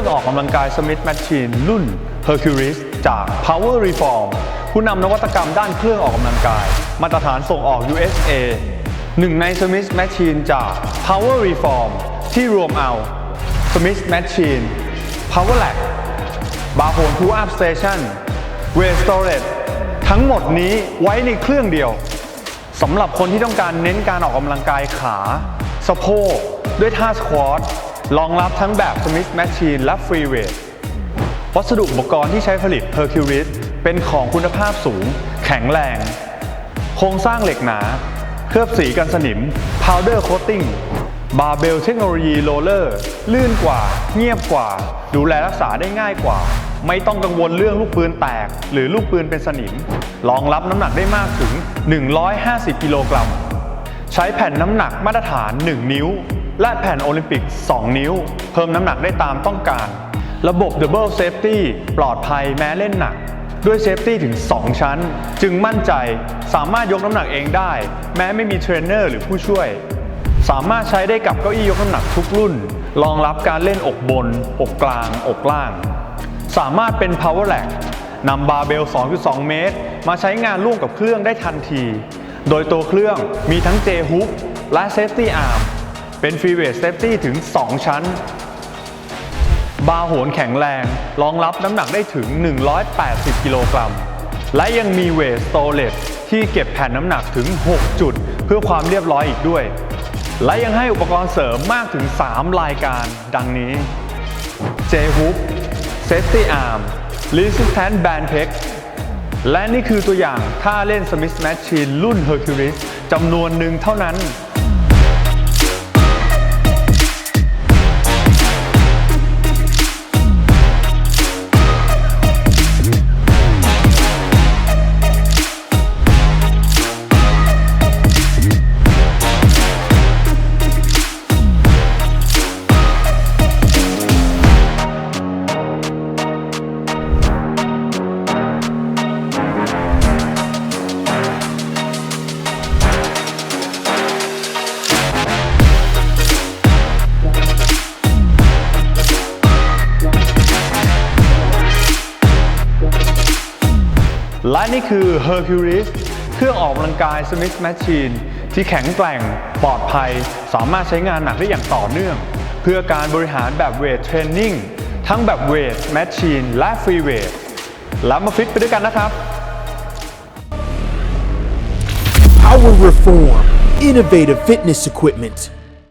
ื่องออกกำลังกาย Smith Machine รุ่น Hercules จาก Power Reform ผู้นำนวัตกรรมด้านเครื่องออกกำลังกาย มาตรฐานส่งออก USA หนึ่งใน Smith Machine จาก Power Reform ที่รวมเอา Smith Machine Power Lag บาร์โฮน Pull Up Station Weight Storage ทั้งหมดนี้ไว้ในเครื่องเดียวสำหรับคนที่ต้องการเน้นการออกกำลังกายขา สะโพกด้วยท่าสควอต รองรับทั้งแบบ Smith Machine และ Free Weight วัสดุอุปกรณ์ที่ใช้ผลิต Hercules เป็นของคุณภาพสูง แข็งแรง โครงสร้างเหล็กหนา เคลือบสีกันสนิม Powder Coating บาร์เบลเทคโนโลยีโรลเลอร์ ลื่นกว่า เงียบกว่า ดูแลรักษาได้ง่ายกว่า ไม่ต้องกังวลเรื่องลูกปืนแตก หรือลูกปืนเป็นสนิมรองรับน้ำหนักได้มากถึง 150 กิโลกรัม ใช้แผ่นน้ำหนักมาตรฐาน 1 นิ้ว และแผ่นโอลิมปิก 2 นิ้ว เพิ่มน้ำหนักได้ตามต้องการ ระบบ Double Safety ปลอดภัยแม้เล่นหนัก ด้วยเซฟตี้ถึง 2 ชั้น จึงมั่นใจสามารถยกน้ำหนักเองได้ แม้ไม่มีเทรนเนอร์หรือผู้ช่วย สามารถใช้ได้กับเก้าอี้ยกน้ำหนักทุกรุ่น รองรับการเล่นอกบน อกกลาง อกล่าง สามารถเป็น power lag นำบาร์เบล 2.2 เมตร มาใช้งานร่วมกับเครื่องได้ทันที โดยตัวเครื่องมีทั้ง J hook และ safety arm เป็น free weight safety ถึง 2 ชั้น บาร์โหนแข็งแรง รองรับน้ำหนักได้ถึง 180 กิโลกรัม และยังมีเวทสโตเลตที่เก็บแผ่นน้ำหนักถึง 6 จุด เพื่อความเรียบร้อยอีกด้วย และยังให้อุปกรณ์เสริมมากถึง 3 รายการดังนี้ J hook Safety Arm Resistance Band Peg และนี่คือตัวอย่างท่าเล่น Smith Machine รุ่น Hercules จำนวนหนึ่งเท่านั้น และนี่คือ Hercules เครื่องออกกำลังกาย Smith Machine ที่แข็งแกร่งปลอดภัย สามารถใช้งานหนักได้อย่างต่อเนื่อง เพื่อการบริหารแบบเวทเทรนนิ่งทั้งแบบเวทแมชชีนและฟรีเวทแล้วมาฟิตไปด้วยกันนะครับ Power Reform, innovative fitness equipment.